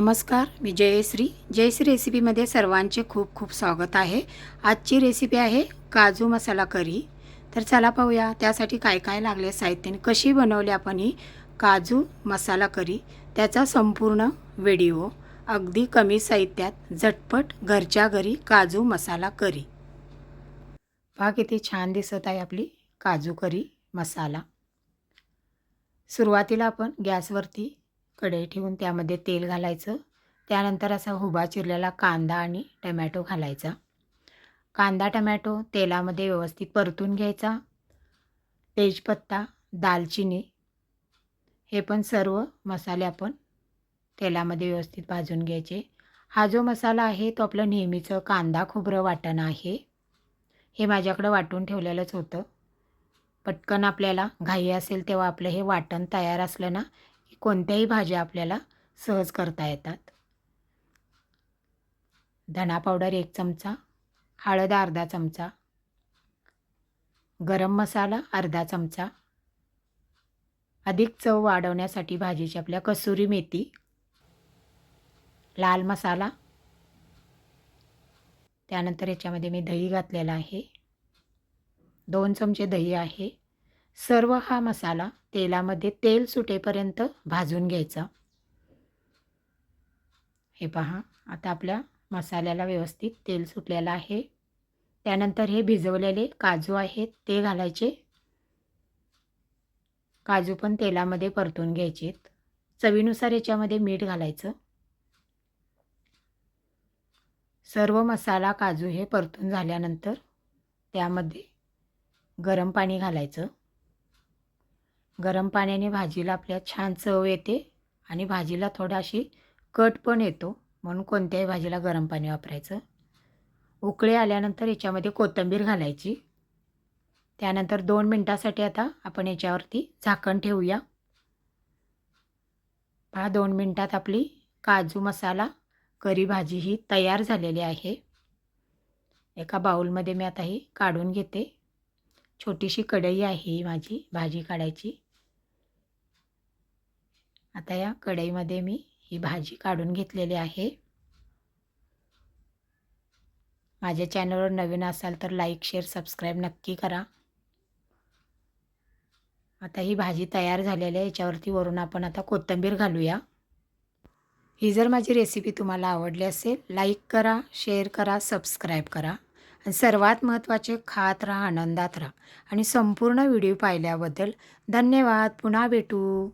नमस्कार मी जयश्री. जयश्री रेसिपीमध्ये सर्वांचे खूप खूप स्वागत आहे. आजची रेसिपी आहे काजू मसाला करी. तर चला पाहूया त्यासाठी काय काय लागले साहित्याने कशी बनवली आपण ही काजू मसाला करी त्याचा संपूर्ण व्हिडिओ अगदी कमी साहित्यात झटपट घरच्या घरी काजू मसाला करी. पहा किती छान दिसत आहे आपली काजू करी मसाला. सुरुवातीला आपण गॅसवरती कढई ठेवून त्यामध्ये तेल घालायचं. त्यानंतर असा हुबा चिरलेला कांदा आणि टमॅटो घालायचा. कांदा टमॅटो तेलामध्ये व्यवस्थित परतून घ्यायचा. तेजपत्ता दालचिनी हे पण सर्व मसाले आपण तेलामध्ये व्यवस्थित भाजून घ्यायचे. हा जो मसाला आहे तो आपलं नेहमीचं कांदा खोबरं वाटण आहे. हे माझ्याकडं वाटून ठेवलेलंच होतं. पटकन आपल्याला घाई असेल तेव्हा आपलं हे वाटण तयार असलं ना की कोणत्याही भाज्या आपल्याला सहज करता येतात. धणा पावडर एक चमचा हळद अर्धा चमचा गरम मसाला अर्धा चमचा. अधिक चव वाढवण्यासाठी भाजीची आपल्या कसुरी मेथी लाल मसाला. त्यानंतर याच्यामध्ये मी दही घातलेला आहे. दोन चमचे दही आहे. सर्व हा मसाला तेलामध्ये तेल सुटेपर्यंत भाजून घ्यायचा. हे पहा आता आपल्या मसाल्याला व्यवस्थित तेल सुटलेलं आहे. त्यानंतर हे भिजवलेले काजू आहेत ते घालायचे. काजू पण तेलामध्ये परतून घ्यायचेत. चवीनुसार याच्यामध्ये मीठ घालायचं. सर्व मसाला काजू हे परतून झाल्यानंतर त्यामध्ये गरम पाणी घालायचं. गरम पाण्याने भाजीला आपल्या छान चव येते आणि भाजीला थोडाशी कट पण येतो. म्हणून कोणत्याही भाजीला गरम पाणी वापरायचं. उकळे आल्यानंतर याच्यामध्ये कोथिंबीर घालायची. त्यानंतर दोन मिनटासाठी आता आपण याच्यावरती झाकण ठेवूया. पहा दोन मिनटात आपली काजू मसाला करी भाजी ही तयार झालेली आहे. एका बाऊलमध्ये मी आता ही काढून घेते. छोटीशी कढई आहे ही माझी भाजी काढायची. आता या कढईमध्ये मी ही भाजी काढून घेतलेली आहे. माझ्या चॅनलवर नवीन असाल तर लाईक शेअर सबस्क्राईब नक्की करा. आता ही भाजी तयार झालेली आहे. याच्यावरती वरून आपण आता कोथिंबीर घालूया. ही जर माझी रेसिपी तुम्हाला आवडली असेल लाईक करा शेअर करा सबस्क्राईब करा. आणि सर्वात महत्त्वाचे खात राहा आनंदात राहा. आणि संपूर्ण व्हिडिओ पाहिल्याबद्दल धन्यवाद. पुन्हा भेटू.